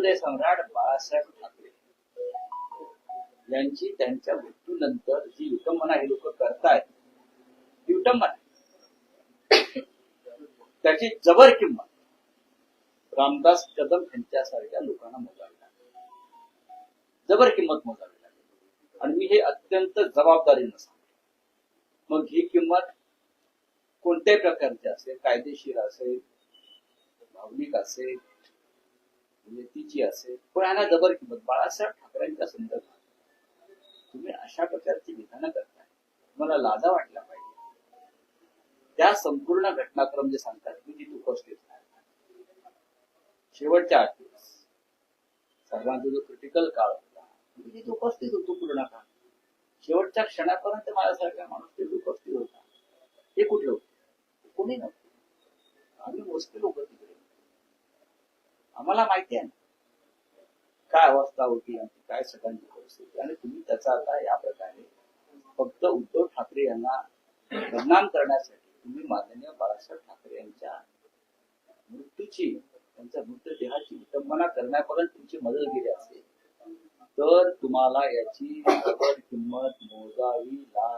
हिंदुहृदय सम्राट बाळासाहेब ठाकरे. यांची त्यांच्या मृत्यूनंतर जी विटंबना हे लोक करतायत ती विटंबना त्याची जबर किंमत रामदास कदम यांच्यासारख्या लोकांना मोजावी लागेल. जबर किंमत मोजावी लागेल. आणि मी हे अत्यंत जबाबदारीनं सांगतो. मग ही किंमत कोणत्याही प्रकारची असेल कायदेशीर असेल भावनिक असेल म्हणजे नीतीची असेल पण यांना जबर किंमत. बाळासाहेब ठाकरेंच्या संदर्भात तुम्ही अशा प्रकारची विधानं करताय. मला लाजा वाटला पाहिजे. त्या संपूर्ण घटनाक्रम जे सांगतात मी तिथे उपस्थित शेवटच्या आठ दिवस. सर्वांचा जो क्रिटिकल काळ होता मी तिथे उपस्थित होतो पूर्ण काळ. शेवटच्या क्षणापर्यंत माझ्यासारखा माणूस तिथे उपस्थित होता. हे कुठलं होतं? कोणी नव्हतं. आम्ही मोजके लोक तिकडे आम्हाला माहिती आहे काय अवस्था होती आमची काय सगळ्यांची परिस्थिती. आणि तुम्ही त्याचा आता या प्रकारे फक्त उद्धव ठाकरे यांना बदनाम करण्यासाठी तुम्ही माननीय बाळासाहेब ठाकरे यांच्या मृत्यूची त्यांच्या मृतदेहाची विटंबना करण्यापर्यंत तुमची मदत गेली असेल तर तुम्हाला याची किंमत मोजावी लागेल.